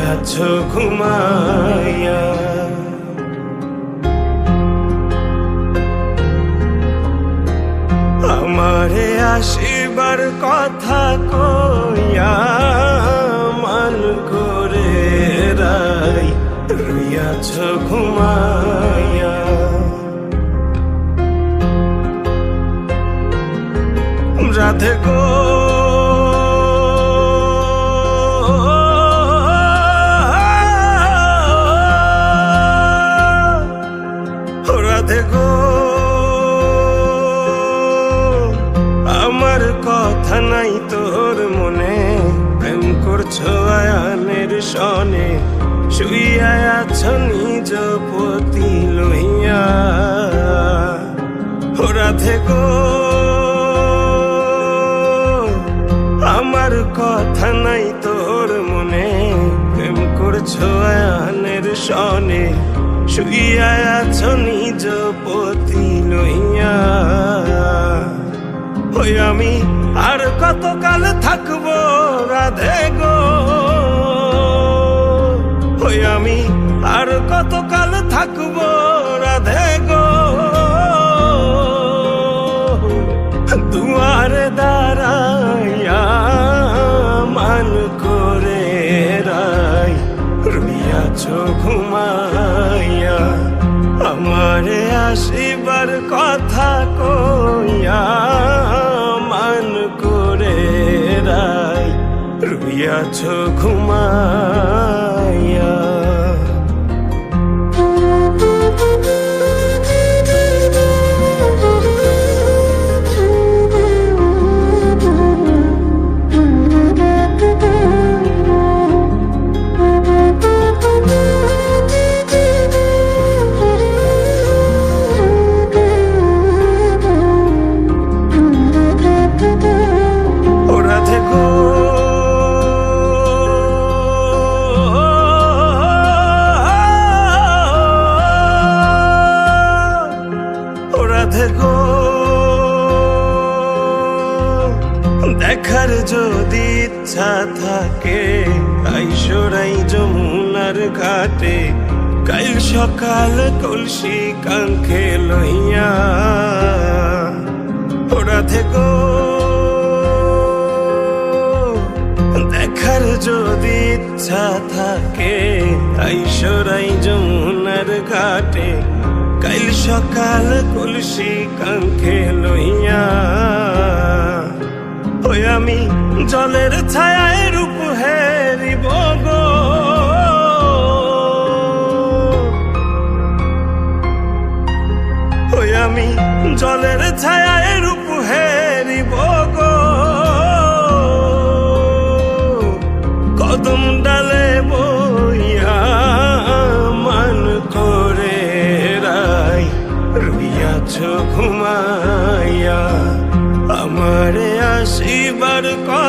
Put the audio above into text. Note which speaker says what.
Speaker 1: রইয়াছ ঘুমাইয়া। আমারে আসিবার কথা কইয়া মান করে রাই রইয়াছ ঘুমাইয়া। রাধে গো গো। আমার কথা নাই তোর মনে। প্রেম করছ আয়ানের সনে শুইয়া আছো নিজ পতি লইয়া। রাধে গো। আমার কথা নাই তোর মনে। প্রেম করছ আয়ানের সনে শুইয়া আছো নিজ পতি লইয়া। আমি আর কতকাল থাকব রাধে গো? ওই আমি আর কতকাল থাকব রাধে গো? দুয়ারে দাঁড়াইয়া আসিবার কথা কইয়া মান করে রাই রুইয়াছ ঘুমাইয়া দেখার যদি ইচ্ছা থাকে আইসরাই যমুনার ঘাটে। কাল সকাল কলসি কাঙ্খে লইয়া। ও রাধে গো দেখার যদি ইচ্ছা থাকে আইসরাই যমুনার ঘাটে। কাল সকাল কলসি কাঙ্খে লইয়া। আমি জলের ছায়ায় রূপ হেরিব গো। আমি জলের ছায়ায় রূপ হেরিব গো। কদম ডালে বইয়া মান করে রাই, রুইয়াছ ঘুমাইয়া আমারে আসিবার কথা